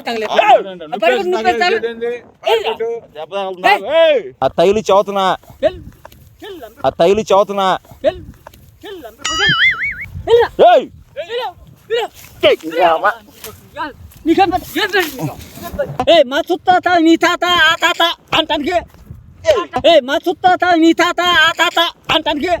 తగల పెడితే. ఆ తైలి అమ్మ, ఆ తైలి? ఏ మా చుత్తాత నీ తాత ఆ తాత అంటానికి ఏ మా చుత్తాత నీ తాత ఆ తాత అంటానికి.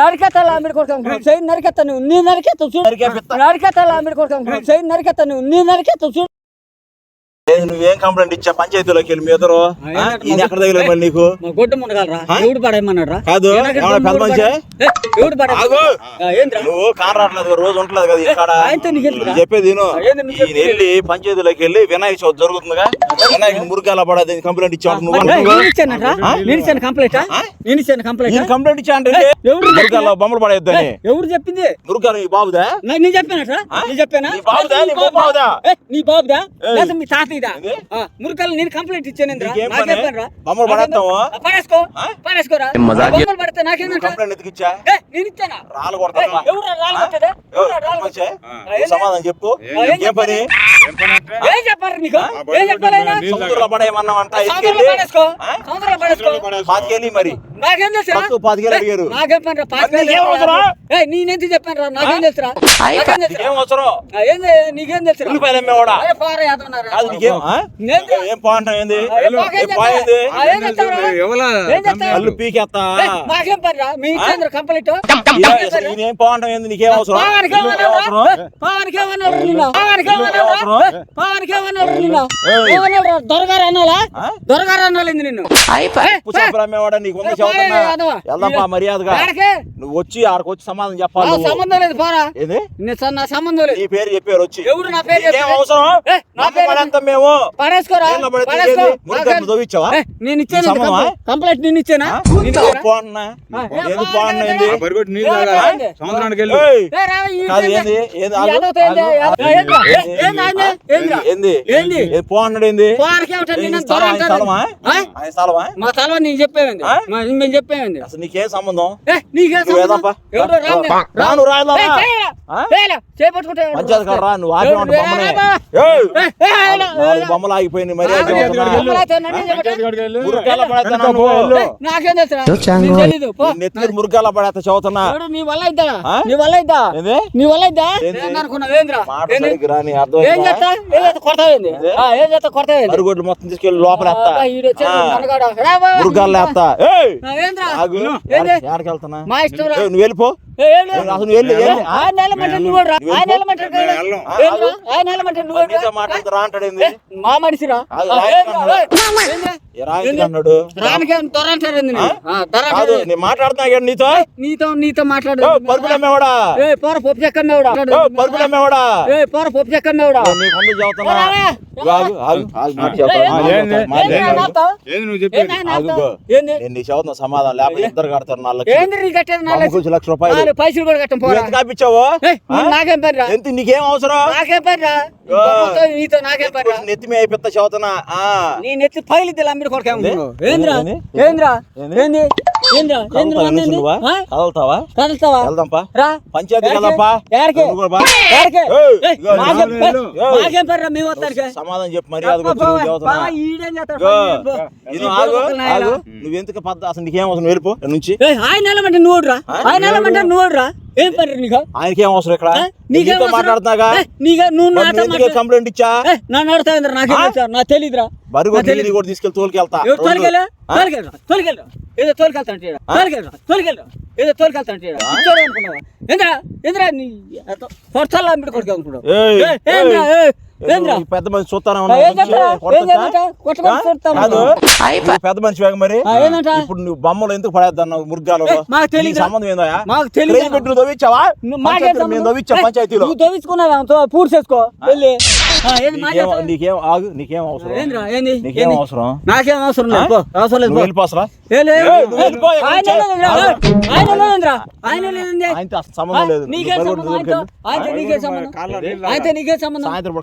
నరికెత్తాలి ఆమెడు కొడుకు? చేయి నరికెత్తా నువ్వు నీ నరికెత్తా చూడు. నరికెత్తాలి ఆమెడు కొడుకు? చేయి నరికెత్తా నువ్వు నీ నరికెత్తా చూడు. ఏది నువ్వేం కంప్లైంట్ ఇచ్చా? పంచాయతీలోకి వెళ్ళి మీ ఇద్దరు? ఈయన ఎక్కడ మళ్ళీ నీకు? గొడ్డు మునగాలరా? ఎవడు పడేయమన్నాడు కాదు, పెద్ద మనిషా? ఎవడు పడే నువ్వు కాన్ రావట్లేదు కదా, రోజు ఉంటలేదు కదా ఇక్కడ? నేను చెప్పేది ఈయన వెళ్ళి పంచాయతీలోకి వెళ్ళి వినాయక చవితి జరుగుతుందిగా. వినాయక మురుగాల పడేది కంప్లైంట్ ఇచ్చావు నువ్వు. నేను? నేను ఇచ్చాను కంప్లైంట్? నేను ఇచ్చాను కంప్లైంట్ ఈయన కంప్లైంట్ ఇచ్చా అంటే ఎవరు మురుగాల బొమ్మలు పడేద్దని ఎవరు చెప్పింది? మురుగాలు ఈ బాబుదా? నా- నేను చెప్పానట్రా? నేను చెప్పానా? నీ బాబుదా? నీ బాబుదా? నీ బాబుదా. లేదా మీ తాతయ్యదా ఏంది? మురకాలు నేను కంప్లైంట్ పడితే ఇచ్చానా? రాళ్ళు ఏ, కొడతా ఎవరు రాళ్ళు కొట్టేదే? ఎవరు? రాళ్ళు కొట్టేదే? ఆ, ఏంది? సమాధానం చెప్పు. ఏంది? ఏం పని ఏం పని? అంటే? ఏం చెప్పారు నీకు? ఏం చెప్పాలైనా సముద్రంలో మరి? నాకేం పాతికేలు అడిగారు. నాకేం పాతికేలు అవసరం? ఏ చెప్పాను రా నాకేం తెలుసురా? అవసరం? ఏంది? నీకేం ఉల్లిపాయలు అమ్మేవాడా? నేను- ఏం పాంటాం ఏంది? కళ్ళు మాకేం పనిరా? మీ ఇచ్చేంద్ర కంప్లీట్? ఈయనేం పాంటాం ఏంది నీకేం అవసరం? దొరగారు? దొరగారు నిన్ను. వెళ్దాంపా మర్యాదగా? నువ్వు వచ్చి ఆడకు వచ్చి సమాధానం చెప్పాలి. సంబంధం లేదు పోరా. ఏది? నీ సంబంధం లేదు. నీ పేరు చెప్పారు వచ్చి. ఎవరు నా పేరు? అవసరం? ఏ, నా పేరు మేము. పడేసుకోరా? నేను ఇచ్చాను? కంప్లైంట్ నేను ఇచ్చానా? వెళ్ళు. ఏంది? ఏంది? ఏంది పో అన్నాడు ఏంది మా తలవ నేను చెప్పేది ఆ? మేము చెప్పేది అసలు నీకేం సంబంధం నీకేం నువ్వు సంబంధం? ఏదప్పా? ఎవడో రాండి. రా, రా, నువ్వు రా, ఇలా ఏ, రా. చేయరా? ఆ? చేయరా? చేపట్టుకుంటే ఎవడు పంచాయతీ కాడ రా నువ్వు ఎవడు ఆపేమంటే రా, బొమ్మనే రా, రా. ఏయ్! ఏ, ఏ, ఇలా, నాలుగు ఇలా. బొమ్మలు ఆగిపోయింది మరి ఆ, అది పంచాయతీ కాడికి వెళ్ళు. బొమ్మలైతే నన్ను చెప్పండి. పంచాయతీ కాడికి వెళ్ళు. మురుగాల నాకేం పడేస్తా చదువుతున్నా నీ వల్ల ఇద్దా? నీ వల్ల ఇద్దా నీ వల్ల ఇద్దా రాని ఏం చేస్తా ఆ, ఏం చేస్తా? కొడతావేంది మరుగుడ్లు మొత్తం తీసుకెళ్ళి లోపల వేస్తా అబ్బా, ఈడు వచ్చాడు, మనగాడు. రా, బా, బా. మురుగాలు వేస్తా ఏయ్! ఆ, ఏంద్రా? ఆగు. ఏంది? ఎక్కడికి వెళ్తున్నా మా ఇష్టం రా. ఏయ్, నువ్వు వెళ్ళిపో. మా మనిషిరా? అన్నాడు. మాట్లాడుతున్నా నీతో? నీతో నీతో మాట్లాడు. ఓ, పరుపులు అమ్మేవాడా ఏ పోర పప్పు చెక్కమ్మేవాడా ఓ, పరుపులు అమ్మేవాడా ఏ పోర పప్పు చెక్కమ్మేవాడా నీకు ముందు చదువుతున్నా. నేను సమాధానం లేకపోతే ఇద్దరు కడతారు నాలుగు ఏంది నీ కట్టేది నాలుగు అమ్ముకొచ్చి లక్ష రూపాయలు. నాలుగు పైసలు కూడా కట్టం నువ్వు పోరా ఎంత కాపించావు ఏయ్, నీకు నాకేం పని రా. ఎంత నీకేం అవసరం? నాకేం పని నీతో నాకేం పని రా. నెత్తి మీద అయిపోతా చదువుతున్నా ఆ. నీ నెత్తి అమ్మిడి? ఏంద్రా ఏంది? ఏంద్రా ఏంది? కదులుతావా? కదులుతావా? వెళ్దాంపా. రా. పంచాయతీ సమాధానం చెప్పు మర్యాద పద్ద అసలు నీకేం అవసరం? వెళ్ళిపో నుంచి. ఆయన ఎలమంటే నువ్వు రా ఆ? ఆయన ఎలమంటే నువ్వు రా ఏం పని నీకు? ఆయనకేం అవసరం ఇక్కడ? ఆ? నీకేం నీతో అవసరం? మాట్లాడుతున్నాగా? నీకే నువ్వు నాతో కంప్లైంట్ ఇచ్చా? ఏయ్, నన్ను అడుగుతావేంద్ర నాకేం? నాకు తెలీదురా. బరుగు కూడా తీసుకెళ్ళి తోలుకెళ్తా. ఎవరు తోలుకెళ్ళా? తోలుకెళ్ళరా? ఏదో తోలుకెళ్తా అంటే తోలుకెళ్ళరా తోలుకెళ్ళరా ఏదో తోలుకెళ్తా అంటే ఇచ్చాడు అనుకున్నావా? ఏంద్రా? ఏంద్రా నీ కొడుకు అనుకున్నావు? ఏయ్, ఏయ్, ఏంద్రా? ఏయ్. ఏయ్, ఏంద్రా? ఈ పెద్ద మనిషి చూస్తానే పెద్ద మనిషి వేగ మరి? ఇప్పుడు నువ్వు బొమ్మలు ఎందుకు పడేద్దన్నావు తెలీదురా. సంబంధం ఏందో మాకు తెలీదు. పెట్టి నువ్వు పంచాయతీలో మాకేం మేము సంబంధం? తవ్వించాం ఏయ్, పంచాయతీలో. నువ్వు తవ్వించుకున్నావా పూర్తి చేసుకో వెళ్ళి. నీకేం ఆగు నీకేం అవసరం? నీకేం? అవసరం? నాకేం అవసరం లేదు అవసరం లేదు. వెళ్ళిపోసరా సంబంధం లేదు. నీకే సంబంధం? సాయంత్రం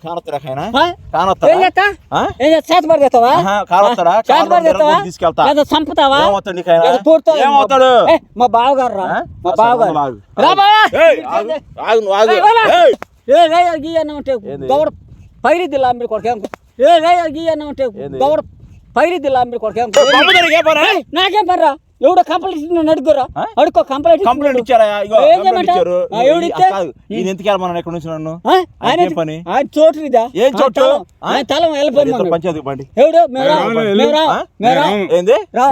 కానొస్తారా చంపుతావా? ఏమవుతాడు మా బావగారు రా? మా బావగారు. ఆగు. రా బావా. ఏయ్, ఆగు, ఆగు, నువ్వు ఆగు. ఏయ్, వాళ్ళ. ఏయ్, ఏ రే గీ అన్న ఉంటే ఏంది? గౌడ పైరిద్ది లాంబి కొడకేం ఏ గీ అన్న ఉంటే? గౌడ పైరిద్ది లాంబి కొడకేం? నాకేం పర్రా ఎవడో కంప్లైంట్ నన్ను అడుగురా? అడుకో కంప్లైంట్ కంప్లైంట్ ఇచ్చారా? ఎవడు ఈయన ఎందుకు వెళ్ళమన్నాను ఎక్కడి నుంచి నన్ను? ఆయన పని? ఆయన చోటు ఇదా ఏం చోటు? ఆ? ఆయన తలం ఇద్దరు వెళ్ళిపోయి పంచాయతీకి పండి ఎవడు? మేరా మేరా ఆ? మేరా ఏంది? రా.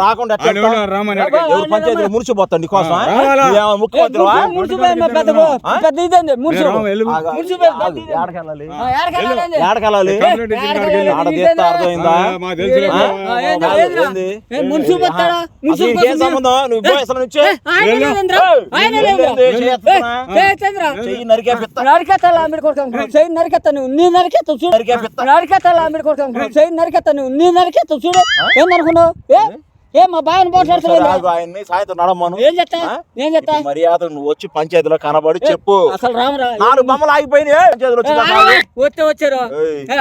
రాకుండా పంచాయతీలో మురిచిపోతాడు ముఖ్యమంత్రివా మున్సు పెద్ద ఇదండి ఆగు, ఇదండి. ఏడకెళ్ళాలి ఆ, ఏడకెళ్ళాలండి? ఏడకెళ్ళాలి కంప్లైంట్ కాడికి సంబంధం? నువ్వు అసలు నుంచి చేయొద్దురా. ఏ, చేయొద్దురా. చెయ్యి నరికే పిత్త. నరికేస్తా లాంబిడి కొడతాం చెయ్యి నరికేస్తా నువ్వు. నీ నరికేస్తా చూడు. నరికే పిత్త. నరికేస్తా లాంబిడి కొడతాం చెయ్యి నరికేస్తా నువ్వు. నీ నరికేస్తా చూడు. ఏం? అనుకున్నావు ఏ ఏ మా బావని సరే, పోట్లాడుతున్నావు ఆగు, ఆయన్ని సాయంత్రం నడమ్మను ఏం చెప్తా ఆ? ఏం చెప్తా ఇప్పుడు మర్యాద నువ్వు వచ్చి పంచాయతీలో కనబడి చెప్పు. అసలు రామరా నాలుగు బొమ్మలు ఆగిపోయినాయి. వస్తే వచ్చారు. ఏయ్. ఏ,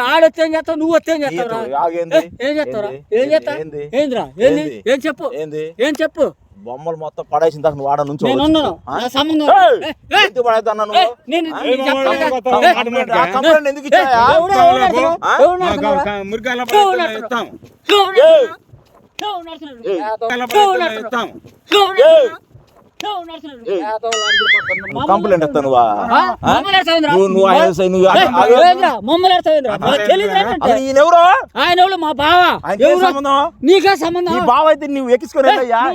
చేస్తావు? నువ్వు వస్తే ఏం ఆగేంది? ఏ, ఏం చేస్తావురా ఏంది? ఏం చేస్తా ఏంది? ఏందిరా? ఏంది? ఏంది? ఏం చెప్పు? ఏంది? ఏం చెప్పు? బొమ్మలు మొత్తం పడేసిన దాకా నువ్వు ఆడ నుంచి ఎందుకు నువ్వు నేను ఆ? నేను కంప్లైంట్ నువ్వా? ఆయన నువ్వు? మమ్మల్ని ఎవరు? మా బావ. ఆయనకి ఏం ఎవరు? సంబంధం? నీకే సంబంధం. నీ బావ అయితే నువ్వు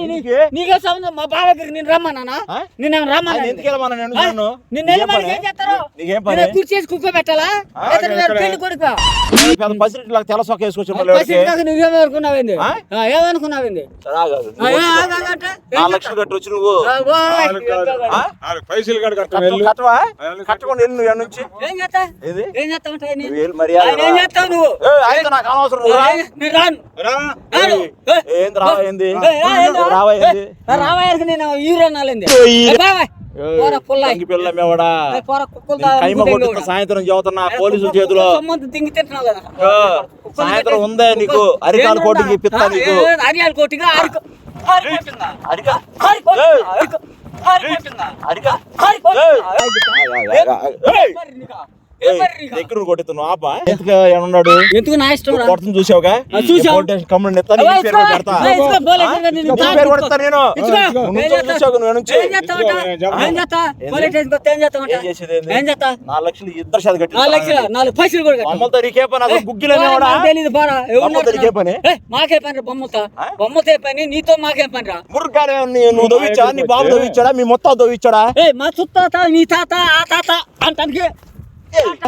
నీకే నీకే సంబంధం. మా బావ దగ్గర నేను రమ్మన్నానా ఆ? నిన్న? రమ్మన్నా ఎందుకు వెళ్ళమన్నా నేను నన్ను ఏం చేస్తారు? నీకేం పని? కూర్చేసి కుక్క పెట్టాలా? పెళ్ళి కొడుకా? పెద్ద లాగా సొక్క నువ్వేమనుకున్నావేంది? ఏమనుకున్నావేంది? నాలుగు లక్షలు కట్టి వచ్చి నువ్వు పైసలు. కట్టవా? కట్టకుండా నువ్వు నుంచి ఏం ఏం మర్యాద ఏం చేస్తావు నువ్వు? నాకు అనవసరం ఏంది రావా ఏంది? ఏంది? రావా నేను హీరో నాలింది సాయంత్రం చదువుతున్నా పోలీసుల చేతిలో. తింటున్నావు కదా. సాయంత్రం ఉందే నీకు? అరికాలు కోటింగ్ ఇప్పిస్తా నీకు. అరియాల కోటిగా అరిక అరికా దగ్గర ఆపా. ఎందుకు ఏమన్నాడు? ఎందుకు నా ఇష్టం రా? కొడుతుంది చూసావుగా? నీ పేరు పెడతా. నీ పేరు నేను. నువ్వు? చూసావు నువ్వు నుంచి ఏం చేస్తా? పోలీస్ ఏం చేస్తావంట? ఏం చేసేది ఏంది? ఏం చేస్తా? నాలుగు లక్షలు ఇద్దరు శాతం కట్టి నాలుగు లక్షలు, నాలుగు పైసలు కూడా కట్టు. అమ్మలతో నీకే పని? అసలు గుగ్గిలనే పోరా, నాకు తెలీదు, పోరా. ఎవరు బొమ్మలతో నీకే పని? ఏ, మాకే పని బొమ్మతో పని? నీతో మాకేం పని రా. నువ్వు నీ బాబు దొవ్విచ్చాడా? మీ మొత్తం దొవ్విచ్చాడా? ఏ మా నీ తాత ఆ తాత అంటానికి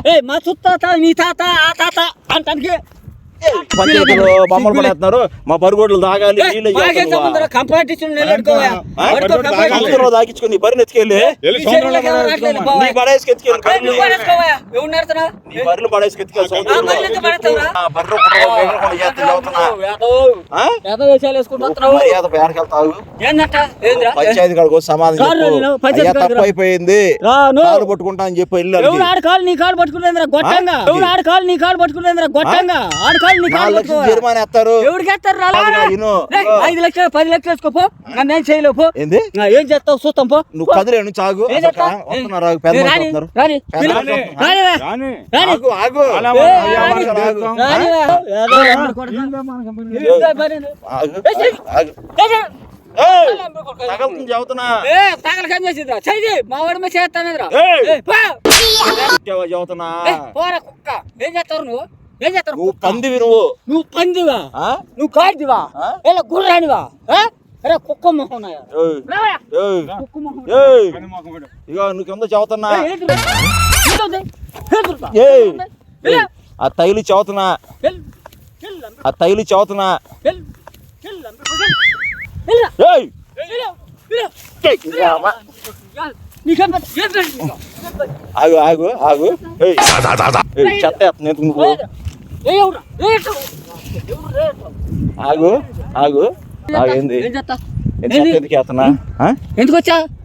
ఏ మా చుత్తాత నీ తాత ఆ తాత అంటానికి పంచాయతీలో బొమ్మలు పడేస్తున్నారు మా బరుగోడ్లు తాగాలి నీళ్ళు మాకే సంబంధం కంప్లైంట్ ఇచ్చి నిలబెట్టుకోవా ఆ? బరుగోడ్లు తాగాలి. సంవత్సరంలో దాకించుకుని నీ బరిని ఎత్తుకెళ్ళి. నీ బడేసుకు నీ పంచాయతీ కాడికి సమాధానం తప్పు. అయిపోయింది కాలు పట్టుకుంటా అని చెప్పి ఆడ కాలు నీ కాలు పట్టుకునేంద్రా గొట్టంగా. ఆడ కాలు నీ కాలు పట్టుకునేంద్రా గొట్టంగా. ఆడ కాలు నీ కాలు నాలుగు లక్షలు పట్టుకోవా జరిమానా ఎత్తారు ఎవడికి ఎత్తారు రా కాదురా, ఇను. రేయ్, ఐదు లక్షలు పది లక్షలు వేసుకోపో నన్ను ఏం చేయలేవు పో ఏంది నా ఏం చేస్తావు చూస్తాం పో నువ్వు కదిలేను చాగు ఏం అసలు చేస్తా? వస్తున్నారు ఆగు, పెద్ద ఏ, మనుషులు రాని వస్తున్నారు. రాని పెద్ద పిలు. మనుషులు రాని. వస్తున్నారు. రానివే. రాని. రాని. ఆగు ఆగు అలా ఏ, అయ్యా, రాని. మనకు ఆగు. తెలుస్తాం. రానివే. ఏదో లంబడి కొడతా. ఇదిగో మరి. ఆగు, ఏ, చెయ్. ఆగు. ఏ, చెయ్. ఏయ్, లంబడి కొడతా. తగలుతుంది చెబుతున్నా ఏ తగలకం చేసిద్రా చెయ్యి మా వాడి మీద చేస్తానేదిరా ఏయ్. ఏ, పో. ఇచ్చావా చెబుతున్నా ఏ, పోరా కుక్క ఏం చేస్తారు నువ్వు నువ్వు పందివి నువ్వు నువ్వు పందివా నువ్వు కాడివా ఎలా గుర్రానివా అరే కుక్క మొహం ఇక నువ్వు కింద చదువుతున్నా ఆ తైలు చదువుతున్నా ఆ తైలు చదువుతున్నా ఆగు ఆగు ఆగు చెత్త ఎత్తు ఆగు ఆగు. ఆగింది? ఎందుకు వచ్చా?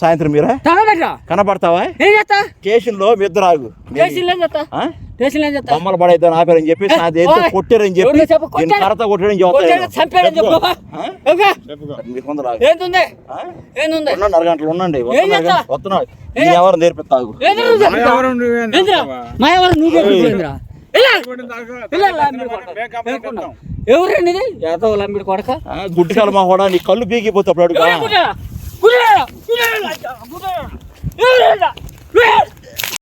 సాయంత్రం కనపడతావా? కేసులో లో మిద్దరాగు బొమ్మలు ఆపారని చెప్పి కొట్టారని చెప్పి కరత కొట్టారని చెప్తాను ఉండండి ఎవరు నేర్పిస్తావు ఎవరండి కొడక. గుడ్డికాల కలమా కూడా నీ కళ్ళు బీగిపోతాడు Where? Where? Where? Where? Where?